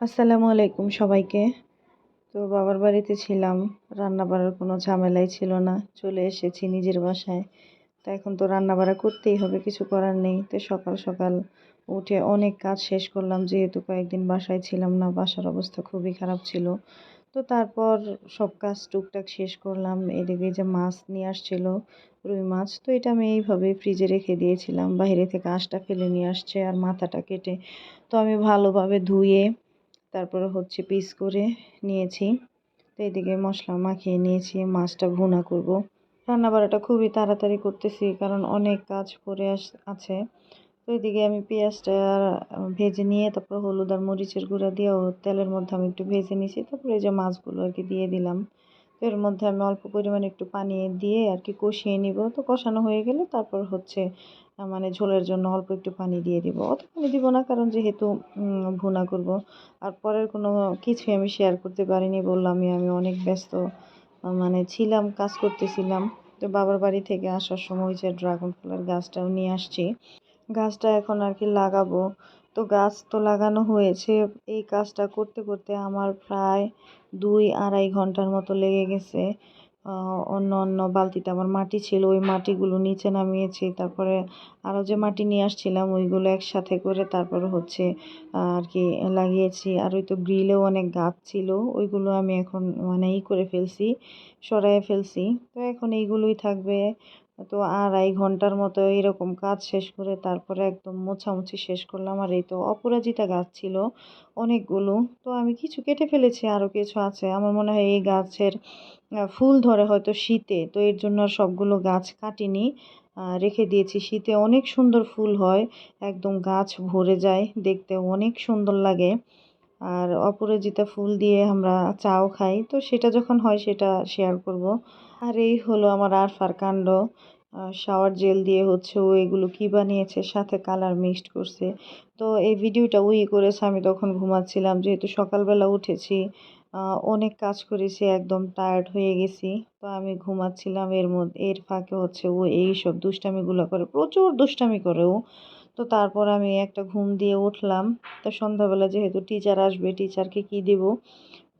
আসসালামু আলাইকুম সবাইকে। তো বাবার বাড়িতে ছিলাম রান্না বাড়ার কোনো ঝামেলাই ছিল না, চলে এসেছি নিজের বাসায়। তো এখন তো রান্না বাড়া করতেই হবে, কিছু করার নেই। তো সকাল সকাল উঠে অনেক কাজ শেষ করলাম, যেহেতু কয়েকদিন বাসায় ছিলাম না, বাসার অবস্থা খুবই খারাপ ছিল। তো তারপর সব কাজ টুকটাক শেষ করলাম, এদিকে যে মাছ নিয়ে আসছিল, রুই মাছ, তো এটা আমি এইভাবে ফ্রিজে রেখে দিয়েছিলাম। বাইরে থেকে আঁশটা ফেলে নিয়ে আসছে আর মাথাটা কেটে। তো আমি ভালোভাবে ধুয়ে তারপরে হচ্ছে পিস করে নিয়েছি। তো এদিকে মশলা মাখিয়ে নিয়েছি, মাছটা ভুনা করব। রান্না বাড়াটা খুবই তাড়াতাড়ি করতেছি, কারণ অনেক কাজ পড়ে আস, আছে। তো এদিকে আমি পেঁয়াজটা ভেজে নিয়ে তারপর হলুদ আর মরিচের গুঁড়া দিয়ে তেলের মধ্যে আমি একটু ভেজে নিয়েছি তারপরে এই যে মাছগুলো আর কি দিয়ে দিলাম। তো এর মধ্যে আমি অল্প পরিমাণে একটু পানি দিয়ে আর কি কষিয়ে নিব। তো কষানো হয়ে গেলে তারপর হচ্ছে মানে ঝোলের জন্য অল্প একটু পানি দিয়ে দিব। অত পানি দিব না, কারণ যেহেতু ভুনা করব। আর পরের কোনো কিছুই আমি শেয়ার করতে পারিনি, বললামই আমি অনেক ব্যস্ত মানে ছিলাম, কাজ করতেছিলাম। তো বাবার বাড়ি থেকে আসার সময় যে ড্রাগন ফলের গাছটাও নিয়ে আসছি। গাছটা এখন আর কি লাগাবো। তো গাছ তো লাগানো হয়েছে। এই কাজটা করতে করতে আমার প্রায় দুই আড়াই ঘণ্টার মতো লেগে গেছে। অন্য অন্য বালতিতে। আমার মাটি ছিল, ওই মাটিগুলো নিচে নামিয়েছি। তারপরে আরও যে মাটি নিয়ে আসছিলাম, ওইগুলো একসাথে করে তারপর হচ্ছে আর কি লাগিয়েছি। আর ওই তো গ্রিলেও অনেক গাছ ছিল, ওইগুলো আমি এখন মানে ই করে ফেলছি সরাই ফেলছি। তো এখন এইগুলোই থাকবে। তো আড়াই ঘণ্টার মতো এরকম কাজ শেষ করে তারপরে একদম মোছামুছি শেষ করলাম। আর এই তো অপরাজিতা গাছ ছিল অনেকগুলো। তো আমি কিছু কেটে ফেলেছি আরও কিছু আছে। আমার মনে হয় এই গাছের ফুল ধরে হয়তো শীতে, তো এর জন্য আর সবগুলো গাছ কাটিনি। রেখে দিয়েছি। শীতে অনেক সুন্দর ফুল হয়, একদম গাছ ভরে যায় দেখতে অনেক সুন্দর লাগে। আর অপরাজিতা ফুল দিয়ে আমরা চাও খাই। তো সেটা যখন হয় সেটা শেয়ার করব। আর এই হলো আমার আরফার কাণ্ড। শাওয়ার জেল দিয়ে হচ্ছে ও এগুলো কী বানিয়েছে, সাথে কালার মিক্সড করছে। তো এই ভিডিওটা উই করেছে, আমি তখন ঘুমাচ্ছিলাম। যেহেতু সকালবেলা উঠেছি অনেক কাজ করেছি, একদম টায়ার্ড হয়ে গেছি। তো আমি ঘুমাচ্ছিলাম, এর মধ্যে, এর ফাঁকে হচ্ছে ও এই সব দুষ্টামিগুলো করে, প্রচুর দুষ্টামি করে ও। তো তারপর আমি একটা ঘুম দিয়ে উঠলাম। তো সন্ধ্যাবেলা যেহেতু টিচার আসবে টিচারকে কি দেব?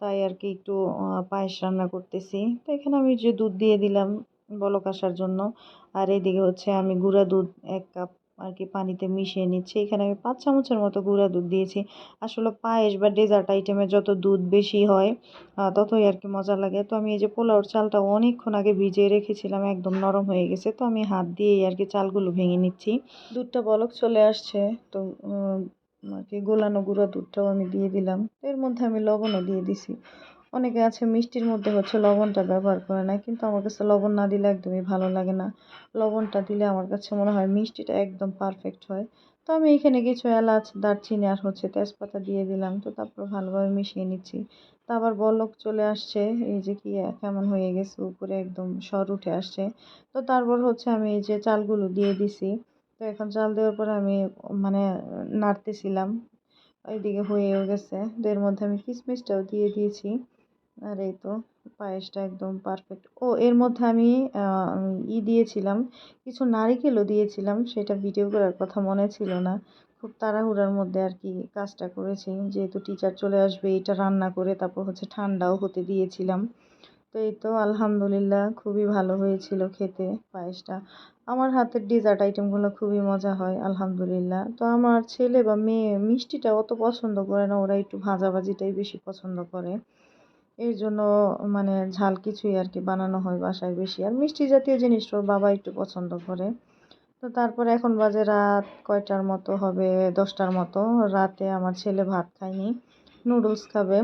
তাই আর কি একটু পায়েস রান্না করতেছি। তো এখানে আমি যে দুধ দিয়ে দিলাম বলক আসার জন্য। আর এদিকে হচ্ছে আমি গুঁড়া দুধ এক কাপ আর কি পানিতে মিশিয়ে নিচ্ছি। এখানে আমি পাঁচ চামচের মতো গুঁড়া দুধ দিয়েছি। আসলে পায়েস বা ডেজার্ট আইটেমে যত দুধ বেশি হয় ততই আর কি মজা লাগে। তো আমি এই যে পোলাওর চালটা অনেকক্ষণ আগে ভিজিয়ে রেখেছিলাম, একদম নরম হয়ে গেছে। তো আমি হাত দিয়েই আর কি চালগুলো ভেঙে নিচ্ছি। দুধটা বলক চলে আসছে। তো আর কি গোলানো গুঁড়া দুধটাও আমি দিয়ে দিলাম। এর মধ্যে আমি লবণও দিয়ে দিছি। অনেকে আছে মিষ্টির মধ্যে হচ্ছে লবণটা ব্যবহার করে না কিন্তু আমার কাছে লবণ না দিলে একদমই ভালো লাগে না। লবণটা দিলে আমার কাছে মনে হয় মিষ্টিটা একদম পারফেক্ট হয়। তো আমি এখানে কিছু এলাচ, দারচিনি আর হচ্ছে তেজপাতা দিয়ে দিলাম, তো তারপর ভালোভাবে মিশিয়ে নিচ্ছি। তো আবার বলক চলে আসছে, এই যে কি কেমন হয়ে গেছে, উপরে একদম সর উঠে আসছে। তো তারপর হচ্ছে আমি এই যে চালগুলো দিয়ে দিছি, তো এখন চাল দেওয়ার পরে আমি মানে নাড়তেছিলাম ওইদিকে হয়েও গেছে। তো এর মধ্যে আমি কিশমিশটাও দিয়ে দিয়েছি। আর এই তো পায়েসটা একদম পারফেক্ট ও, এর মধ্যে আমি ই দিয়েছিলাম, কিছু নারিকেলও দিয়েছিলাম, সেটা ভিডিও করার কথা মনে ছিল না। খুব তাড়াহুড়ার মধ্যে আর কি কাজটা করেছি, যেহেতু টিচার চলে আসবে, এটা রান্না করে তারপর হচ্ছে ঠান্ডাও হতে দিয়েছিলাম। তো এই তো আলহামদুলিল্লাহ খুবই ভালো হয়েছিল খেতে পায়েসটা। আমার হাতের ডেজার্ট আইটেমগুলো খুবই মজা হয়, আলহামদুলিল্লাহ। তো আমার ছেলে বা মেয়ে মিষ্টিটা অত পছন্দ করে না, ওরা একটু ভাজাভাজিটাই বেশি পছন্দ করে। এই জন্য মানে ঝাল কিছুই আর কি বানানো হয় বাসায় বেশি। আর মিষ্টি জাতীয় জিনিস ওর বাবা একটু পছন্দ করে। তো তারপরে এখন বাজে রাত কয়টার মতো হবে? দশটার মতো। রাতে আমার ছেলে ভাত খায়নি। নুডলস খাবে।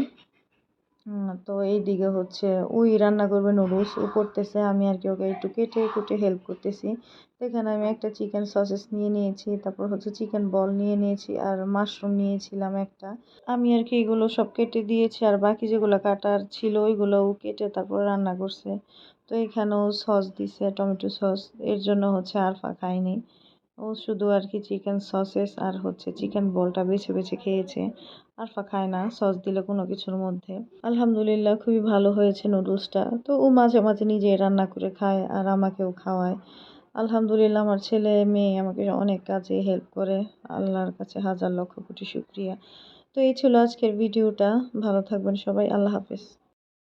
তো এই দিকে হচ্ছে, ওই রান্না করবে নুডলস, ও করতেছে, আমি আর কি ওকে একটু কেটে কুটে হেল্প করতেছি। তো এখানে আমি একটা চিকেন সসেস নিয়ে নিয়েছি, তারপর হচ্ছে চিকেন বল নিয়ে নিয়েছি আর মাশরুম নিয়েছিলাম একটা। আমি আর কি এগুলো সব কেটে দিয়েছি, আর বাকি যেগুলো কাটার ছিল ওইগুলোও কেটে তারপর রান্না করছে। তো এখানেও সস দিছে, টমেটো সস এর জন্য হচ্ছে আরফা খায়নি। ও শুধু আর কি চিকেন সসেস আর হচ্ছে চিকেন বলটা বেছে বেছে খেয়েছে। আরফা খায় না সস দিলে কোনো কিছুর মধ্যে। আলহামদুলিল্লাহ, খুবই ভালো হয়েছে নুডলসটা তো ও মাঝে মাঝে নিজে রান্না করে খায় আর আমাকেও খাওয়ায়। আলহামদুলিল্লাহ, আমার ছেলে মেয়ে আমাকে অনেক কাজে হেল্প করে। আল্লাহর কাছে হাজার লক্ষ কোটি শুক্রিয়া। তো এই ছিল আজকের ভিডিওটা। ভালো থাকবেন সবাই, আল্লাহ হাফেজ।